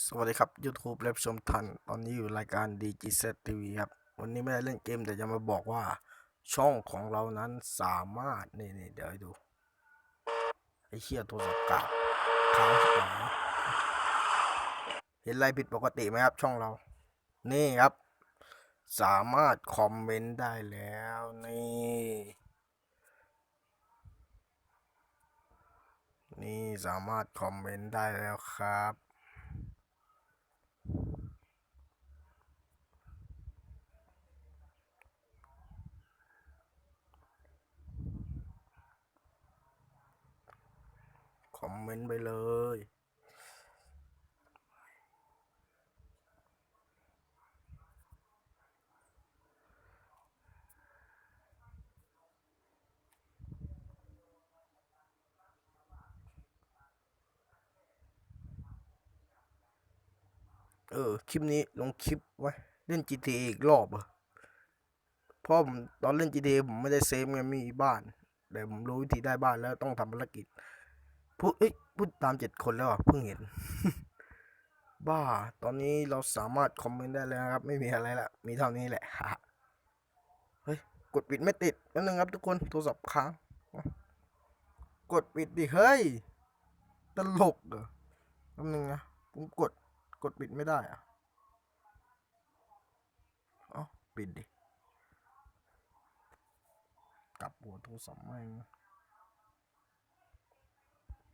สวัสดีครับ YouTube และผู้ชมทัน ตอนนี้อยู่รายการ DGZ TV ครับ วันนี้ไม่ได้เล่นเกมแต่จะมาบอกว่า ช่องของเรานั้นสามารถ นี่นี่เดี๋ยวให้ดู ไอ้เชี่ยโทรศัพท์กากค้างหายเห็นอะไรผิดปกติไหมครับช่องเรา นี่ครับ สามารถคอมเมนต์ได้แล้วนี่ นี่สามารถคอมเมนต์ได้แล้วครับ คอมเม นต์ไปเลย เออ คลิปนี้ลงคลิปไว้ เล่น GTA อีกรอบเหรอะเพราะผมตอนเล่น GTA ผมไม่ได้เซฟไงไมมีบ้าน แต่ผมรู้วิธีได้บ้านแล้วต้องทำภารกิจ พูดเอ้ยพูดตามเจ็ดคนแล้วอะเพิ่งเห็น บ้า ตอนนี้เราสามารถคอมเมนต์ได้แล้วนะครับ ไม่มีอะไรละมีเท่านี้แหละเฮ้ยกดปิดไม่ติดนั่นนึงครับทุกคนโทรศัพท์ค้างกดปิดดิเฮ้ยตลกเหรอแป๊บนึงนะผมกดกดปิดไม่ได้อะเอ้าปิดดิกลับหัวโทรศัพท์ไม่